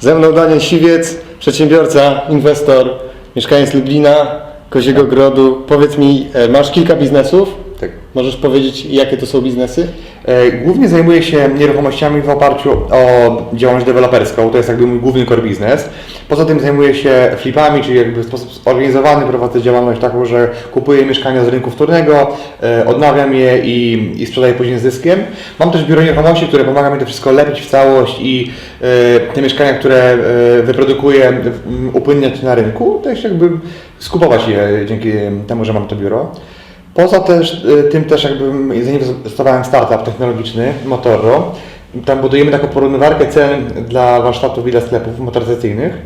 Ze mną Daniel Siwiec, przedsiębiorca, inwestor, mieszkaniec Lublina, Koziego Grodu. Powiedz mi, e, masz kilka biznesów? Możesz powiedzieć, jakie to są biznesy? E, Głównie zajmuję się nieruchomościami w oparciu o działalność deweloperską, to jest jakby mój główny core biznes. Poza tym zajmuję się flipami, czyli jakby w sposób zorganizowany prowadzę działalność taką, że kupuję mieszkania z rynku wtórnego, e, odnawiam je i, i sprzedaję później z zyskiem. Mam też biuro nieruchomości, które pomaga mi to wszystko lepić w całość i e, te mieszkania, które wyprodukuję, upłynniać na rynku, też jakby skupować je dzięki temu, że mam to biuro. Poza też, y, tym też jakby zainwestowałem w startup technologiczny Motorro. Tam budujemy taką porównywarkę cen dla warsztatów i dla sklepów motoryzacyjnych.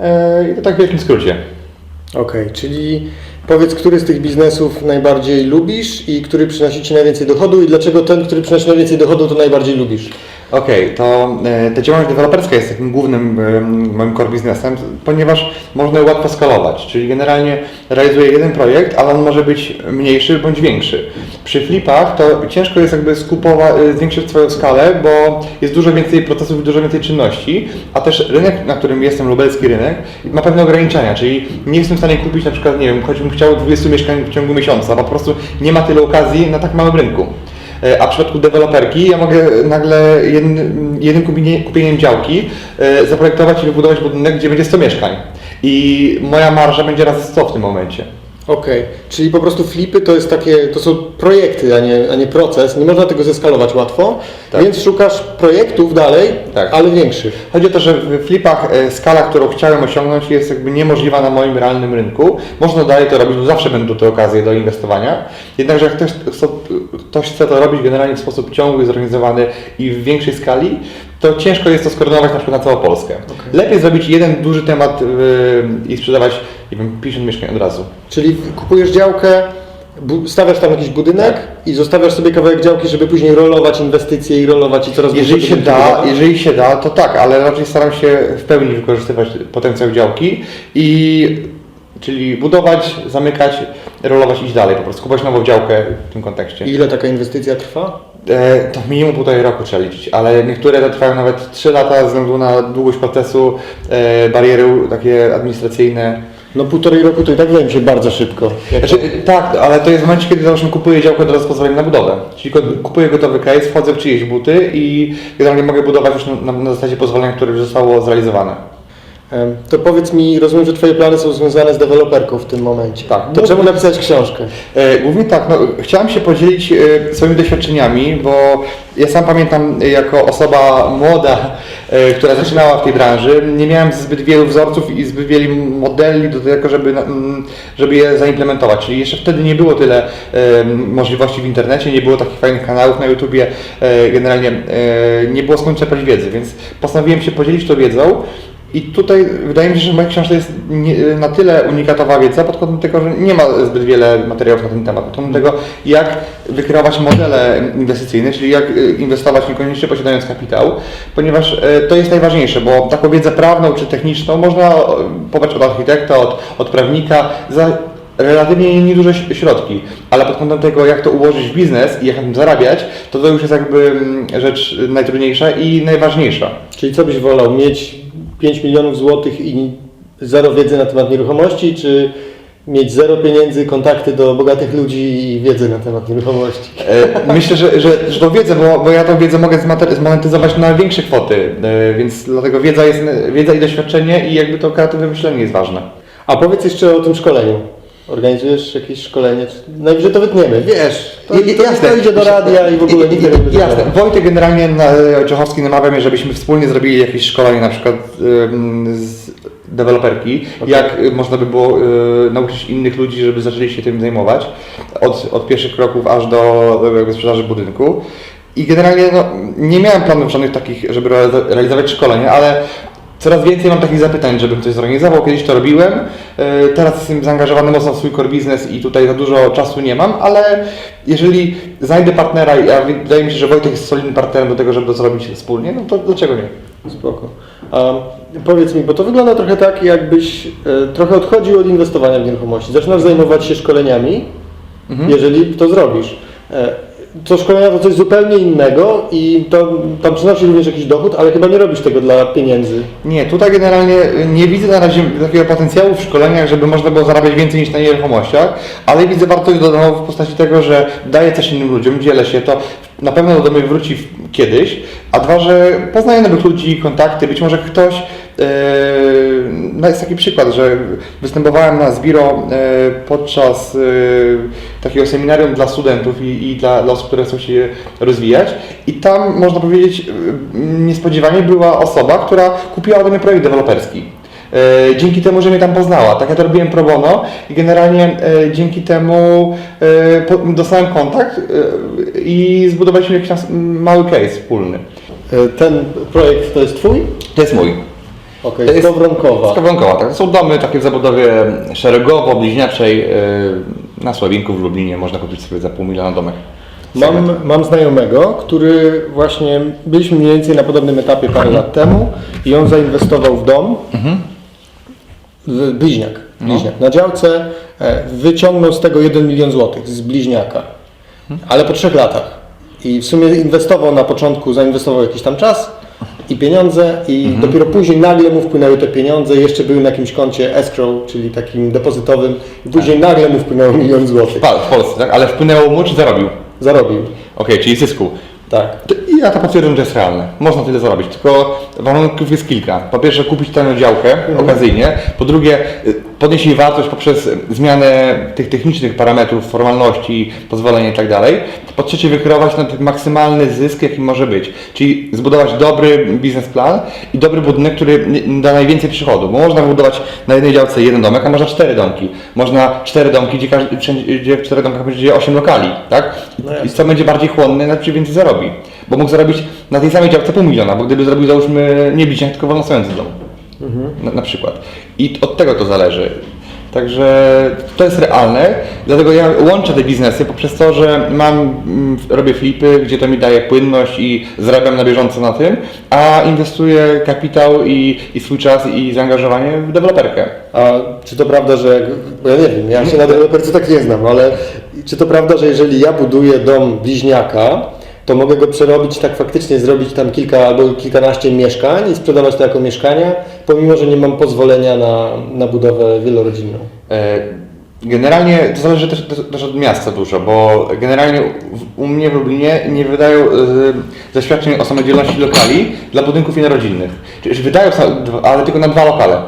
E, I to tak w wielkim skrócie. Okej, czyli powiedz, który z tych biznesów najbardziej lubisz i który przynosi Ci najwięcej dochodu i dlaczego ten, który przynosi najwięcej dochodu, to najbardziej lubisz? Okej, to e, ta działalność deweloperska jest takim głównym e, moim core biznesem, ponieważ można ją łatwo skalować, czyli generalnie realizuję jeden projekt, ale on może być mniejszy bądź większy. Przy flipach to ciężko jest jakby skupować, e, zwiększyć swoją skalę, bo jest dużo więcej procesów i dużo więcej czynności, a też rynek, na którym jestem, lubelski rynek, ma pewne ograniczenia, czyli nie jestem w stanie kupić na przykład, nie wiem, choćbym chciał 20 mieszkań w ciągu miesiąca, bo po prostu nie ma tyle okazji na tak małym rynku. E, A w przypadku deweloperki ja mogę nagle jednym, jednym kupieniem, kupieniem działki e, zaprojektować i wybudować budynek, gdzie będzie 100 mieszkań. I moja marża będzie razy 100 w tym momencie. Okej, czyli po prostu flipy to jest takie, to są projekty, a nie, a nie proces. Nie można tego zeskalować łatwo, Tak. więc szukasz projektów dalej, Tak. ale większych. Chodzi o to, że w flipach e, skala, którą chciałem osiągnąć jest jakby niemożliwa na moim realnym rynku. Można dalej to robić, bo zawsze będą te okazje do inwestowania. Jednakże jak ktoś, chce- ktoś chce to robić generalnie w sposób ciągły, zorganizowany i w większej skali, to ciężko jest to skoordynować na przykład na całą Polskę. Lepiej zrobić jeden duży temat yy, i sprzedawać, nie wiem, 50 mieszkań od razu. Czyli kupujesz działkę, stawiasz tam jakiś budynek Tak. i zostawiasz sobie kawałek działki, żeby później rolować inwestycje i rolować i coraz Jeżeli więcej się da, jeżeli się da, to tak, ale raczej staram się w pełni wykorzystywać potencjał działki i czyli budować, zamykać, rolować, iść dalej, po prostu kupować nową działkę w tym kontekście. I ile taka inwestycja trwa? E, to minimum półtorej roku trzeba liczyć, ale niektóre trwają nawet 3 lata ze względu na długość procesu, e, bariery takie administracyjne. No półtorej roku to i tak wydaje mi się bardzo szybko. Jak Znaczy, tak, ale to jest w momencie, kiedy załóżmy kupuję działkę od razu z pozwoleniem na budowę. Czyli ko- kupuję gotowy case, wchodzę w czyjeś buty i generalnie mogę budować już na, na zasadzie pozwolenia, które już zostało zrealizowane. To powiedz mi, rozumiem, że Twoje plany są związane z deweloperką w tym momencie. Tak. To czemu napisać książkę? E, Głównie tak, no, chciałem się podzielić e, swoimi doświadczeniami, bo ja sam pamiętam e, jako osoba młoda, która zaczynała w tej branży, nie miałem zbyt wielu wzorców i zbyt wielu modeli do tego, żeby, mm, żeby je zaimplementować. Czyli jeszcze wtedy nie było tyle możliwości w internecie, nie było takich fajnych kanałów na YouTubie, generalnie nie było skąd czerpać wiedzy, więc postanowiłem się podzielić tą wiedzą. I tutaj wydaje mi się, że w mojej książce jest na tyle unikatowa wiedza pod kątem tego, że nie ma zbyt wiele materiałów na ten temat. Pod kątem tego, jak wykreować modele inwestycyjne, czyli jak y, inwestować niekoniecznie posiadając kapitał, ponieważ y, to jest najważniejsze, bo taką wiedzę prawną czy techniczną można y, pobrać od architekta, od, od prawnika za relatywnie nieduże środki, ale pod kątem tego, jak to ułożyć w biznes i jak na tym zarabiać, to to już jest jakby mm, rzecz najtrudniejsza i najważniejsza. Czyli co byś wolał, mieć 5 milionów złotych i zero wiedzy na temat nieruchomości, czy mieć zero pieniędzy, kontakty do bogatych ludzi i wiedzę na temat nieruchomości? E, Myślę, że, że, że tą wiedzę, bo, bo ja tą wiedzę mogę zmonetyzować na większe kwoty, e, więc dlatego wiedza, jest, wiedza i doświadczenie i jakby to kreatywne myślenie jest ważne. A powiedz jeszcze o tym szkoleniu. Organizujesz jakieś szkolenie? Najwyżej to wytniemy, wiesz. To, I- to, to idzie do radia i w ogóle nigdy nie będzie. Jasne. Wojtek generalnie na, Czechowski namawia mnie, żebyśmy wspólnie zrobili jakieś szkolenie na przykład ym, z deweloperki, Okej. jak y, można by było y, nauczyć innych ludzi, żeby zaczęli się tym zajmować, od, od pierwszych kroków aż do, jakby sprzedaży budynku. I generalnie no, nie miałem planów żadnych takich, żeby realizować szkolenie, ale coraz więcej mam takich zapytań, żebym coś zorganizował. Kiedyś to robiłem, y, teraz jestem zaangażowany mocno w swój core biznes i tutaj za dużo czasu nie mam, ale jeżeli znajdę partnera, i a wydaje mi się, że Wojtek jest solidnym partnerem do tego, żeby to zrobić wspólnie, no to dlaczego nie? Spoko. Powiedz mi, bo to wygląda trochę tak, jakbyś e, trochę odchodził od inwestowania w nieruchomości. Zaczynasz zajmować się szkoleniami, Mhm. jeżeli to zrobisz. E, co szkolenia to coś zupełnie innego i to tam przynosi również jakiś dochód, ale chyba nie robisz tego dla pieniędzy. Nie, tutaj generalnie nie widzę na razie takiego potencjału w szkoleniach, żeby można było zarabiać więcej niż na nieruchomościach, ale widzę wartość dodaną w postaci tego, że daję coś innym ludziom, dzielę się, to na pewno do mnie wróci kiedyś, a dwa, że poznaję nowych ludzi, kontakty, być może ktoś, no jest taki przykład, że występowałem na Zbiro e, podczas e, takiego seminarium dla studentów i, i dla, dla osób, które chcą się rozwijać i tam można powiedzieć e, niespodziewanie była osoba, która kupiła ode mnie projekt deweloperski. E, Dzięki temu, że mnie tam poznała. Tak ja to robiłem pro bono i generalnie e, dzięki temu e, dostałem kontakt e, i zbudowaliśmy jakiś mały case wspólny. E, Ten projekt to jest twój? To jest mój. Okej, jest- Skowronkowa. Skowronkowa, tak. To są domy takie w zabudowie szeregowo, bliźniaczej. e, Na Sławinku w Lublinie można kupić sobie za pół miliona domek. Mam, mam znajomego, który właśnie, byliśmy mniej więcej na podobnym etapie parę lat temu i on zainwestował w dom, w bliźniak, bliźniak na działce, e, wyciągnął z tego 1 milion złotych z bliźniaka, ale po trzech latach. I w sumie inwestował na początku, zainwestował jakiś tam czas i pieniądze i dopiero później nagle mu wpłynęły te pieniądze, jeszcze były na jakimś koncie escrow, czyli takim depozytowym i później nagle mu wpłynęło milion złotych. W Polsce, tak? Ale wpłynęło mu czy zarobił? Zarobił. Okej, czyli zysku. Tak. To- I ja to potwierdzam, że jest realne. Można tyle zarobić, tylko warunków jest kilka. Po pierwsze kupić tę działkę okazyjnie, po drugie y, podnieść jej wartość poprzez zmianę tych technicznych parametrów, formalności, pozwolenia i tak dalej. Po trzecie wykreować ten maksymalny zysk, jaki może być. Czyli zbudować dobry biznesplan i dobry budynek, który da najwięcej przychodu. Bo można wybudować na jednej działce jeden domek, a można cztery domki. Można cztery domki, gdzie, każdy, gdzie w czterech domkach będzie osiem lokali, tak? I, No. I co będzie bardziej chłonny, na czym więcej zarobi. Bo mógł zarobić na tej samej działce pół miliona, bo gdyby zrobił załóżmy nie bliźniak, tylko wolnostojący dom. Na, na przykład. I od tego to zależy. Także to jest realne, dlatego ja łączę te biznesy poprzez to, że mam, mm, robię flipy, gdzie to mi daje płynność i zarabiam na bieżąco na tym, a inwestuję kapitał i, i swój czas i zaangażowanie w deweloperkę. A czy to prawda, że, bo ja nie wiem, ja się na deweloperce tak nie znam, ale czy to prawda, że jeżeli ja buduję dom bliźniaka, to mogę go przerobić, tak faktycznie zrobić tam kilka albo kilkanaście mieszkań i sprzedawać to jako mieszkania, pomimo, że nie mam pozwolenia na, na budowę wielorodzinną. E, Generalnie to zależy też, też, od miasta dużo, bo generalnie u mnie w Lublinie nie wydają e, zaświadczeń o samodzielności lokali dla budynków jednorodzinnych. Czyli wydają, ale tylko na dwa lokale,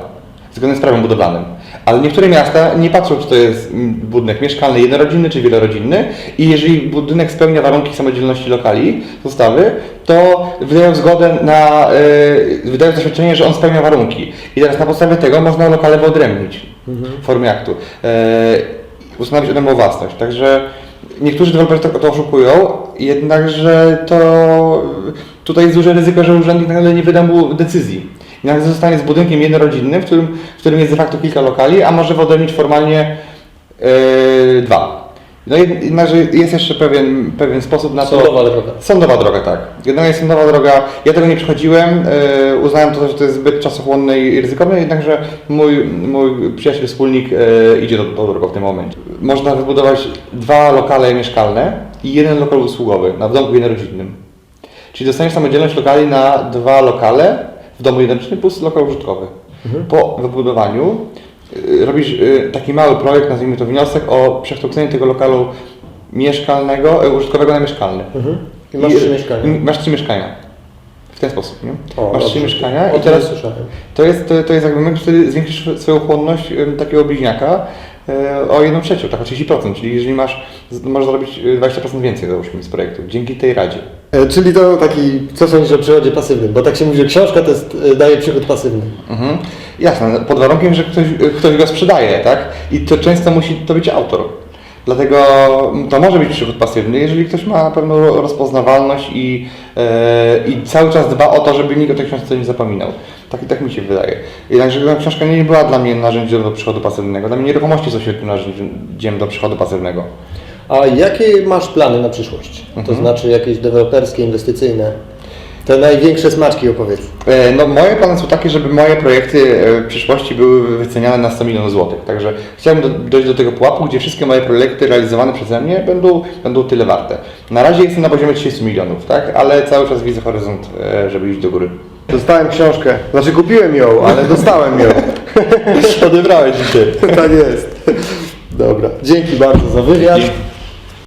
zgodnie z prawem budowlanym. Ale niektóre miasta nie patrzą, czy to jest budynek mieszkalny jednorodzinny czy wielorodzinny i jeżeli budynek spełnia warunki samodzielności lokali ustawy, to wydają zgodę na, e, wydają zaświadczenie, że on spełnia warunki. I teraz na podstawie tego można lokale wyodrębnić w formie aktu. E, ustanowić ode mną własność. Także niektórzy deweloperzy to oszukują, jednakże to tutaj jest duże ryzyko, że urzędnik nagle nie wyda mu decyzji. Nagle zostanie z budynkiem jednorodzinnym, w którym, w którym jest de facto kilka lokali, a może wyodrębnić formalnie e, dwa. No jed- jednakże jest jeszcze pewien, pewien sposób na to. Sądowa droga. Sądowa droga, tak. Generalnie sądowa droga, ja tego nie przechodziłem, e, uznałem to, że to jest zbyt czasochłonne i ryzykowne, jednakże mój, mój przyjaciel, wspólnik e, idzie do, do drogą w tym momencie. Można wybudować dwa lokale mieszkalne i jeden lokal usługowy na w domku jednorodzinnym. Czyli dostaniesz samodzielność lokali na dwa lokale w domu jednorodzinnym plus lokal użytkowy. Po wybudowaniu y, robisz y, taki mały projekt, nazwijmy to wniosek o przekształcenie tego lokalu mieszkalnego, y, użytkowego na mieszkalny. I masz trzy mieszkania. i Masz trzy mieszkania. W ten sposób, nie? O, masz trzy dobrze. mieszkania O i tym teraz słyszałem. to jest, to, to jest jakby my wtedy zwiększysz swoją chłonność takiego bliźniaka y, o 1 trzecią, tak o 30%, czyli jeżeli masz, z- możesz zrobić y, 20% więcej załóżmy z projektu, dzięki tej radzie. E, Czyli to taki, co sądzisz o przychodzie pasywnym? Bo tak się mówi, że książka to jest, e, daje przychód pasywny. Mhm. Jasne, pod warunkiem, że ktoś, ktoś go sprzedaje, tak? I to często musi to być autor. Dlatego to może być przychód pasywny, jeżeli ktoś ma pewną rozpoznawalność i, e, i cały czas dba o to, żeby nikt o tej książce nie zapominał. Tak, tak mi się wydaje. Jednakże ta książka nie była dla mnie narzędziem do przychodu pasywnego. Dla mnie nieruchomości są świetnym narzędziem do przychodu pasywnego. A jakie masz plany na przyszłość? To Mhm. znaczy jakieś deweloperskie, inwestycyjne? Te największe smaczki opowiedz. E, No moje plany są takie, żeby moje projekty e, w przyszłości były wyceniane na 100 milionów złotych. Także chciałbym do, dojść do tego pułapu, gdzie wszystkie moje projekty realizowane przeze mnie będą, będą tyle warte. Na razie jestem na poziomie 30 milionów, tak? Ale cały czas widzę horyzont, e, żeby iść do góry. Dostałem książkę. Znaczy kupiłem ją, ale dostałem ją. Odebrałeś dzisiaj. tak jest. Dobra. Dzięki bardzo za wywiad. Dzięki.